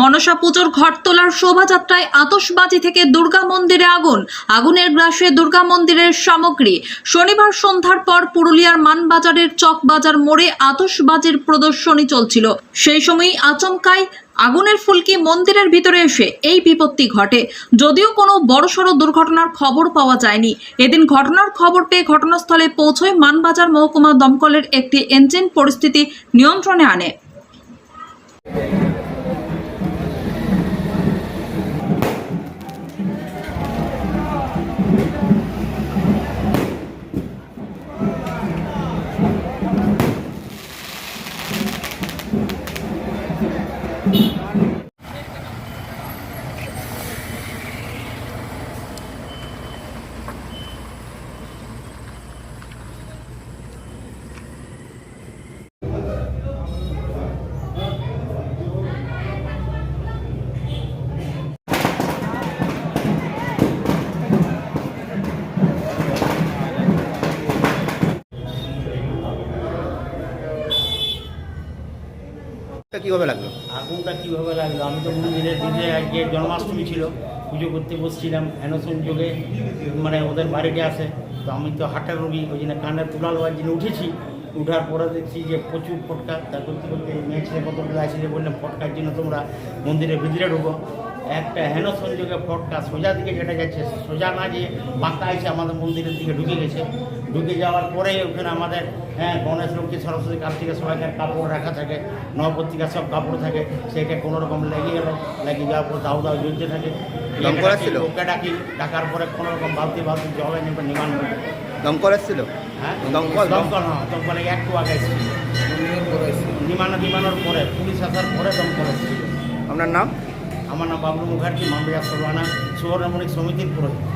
মনসা পুজোর ঘট তোলার শোভাযাত্রায় আতসবাজি থেকে দুর্গা মন্দিরে আগুন, আগুনের গ্রাসে দুর্গা মন্দিরের সামগ্রী। শনিবার সন্ধ্যার পর পুরুলিয়ার মানবাজারের চকবাজার মোড়ে আতসবাজির প্রদর্শনী চলছিল। সেই সময়ই আচমকায় আগুনের ফুলকি মন্দিরের ভিতরে এসে এই বিপত্তি ঘটে। যদিও কোনো বড়সড় দুর্ঘটনার খবর পাওয়া যায়নি। এদিন ঘটনার খবর পেয়ে ঘটনাস্থলে পৌঁছয় মানবাজার মহকুমা দমকলের একটি ইঞ্জিন পরিস্থিতি নিয়ন্ত্রণে আনে। কীভাবে লাগল? আগুনটা কীভাবে লাগল? আমি তো মন্দিরের দিনে আজকে জন্মাষ্টমী ছিল, পুজো করতে বসছিলাম অ্যানোসন যোগে মানে ওদের বাড়িতে আসে। তো আমি তো হাটের রোগী, ওই জন্য কানের তুলা হওয়ার জন্য উঠেছি। উঠার পরে দেখছি যে প্রচুর ফটকা তা করতে করতে মেয়ে ছেলে আছে যে বললাম, ফটকার জন্য তোমরা মন্দিরের ভিতরে ঢুকো। একটা হেন সংযোগে ফটকা সোজা দিকে যেটা যাচ্ছে সোজা না যে বাঁকা আছে আমাদের মন্দিরের দিকে ঢুকে গেছে। ঢুকে যাওয়ার পরে ওখানে আমাদের হ্যাঁ গণেশ লক্ষ্মী সরস্বতী কার্তিকে সবাইকার কাপড় রাখা থাকে নবপত্রিকা সব কাপড় থাকে সেইটা কোনো রকম লেগে গেল লেগে যাওয়ার পর দাউ দাউ জ্বলতে থাকে? ওকে ডাকি ডাকার পরে কোনো রকম বালতি বালতি জল এনে নির্মাণ করে দমকল এসেছিল হ্যাঁ? দমকল? দমকল হ্যাঁ দমকলে একটু আগে এসেছিল নিমানো নিমানোর পরে। পুলিশ আসার পরে দমকল এসেছিল আপনার নাম? আমার নাম বাবলু মুখার্জি মামলিয়া সরানা সুবর্ণমণিক সমিতির পুরোহিত।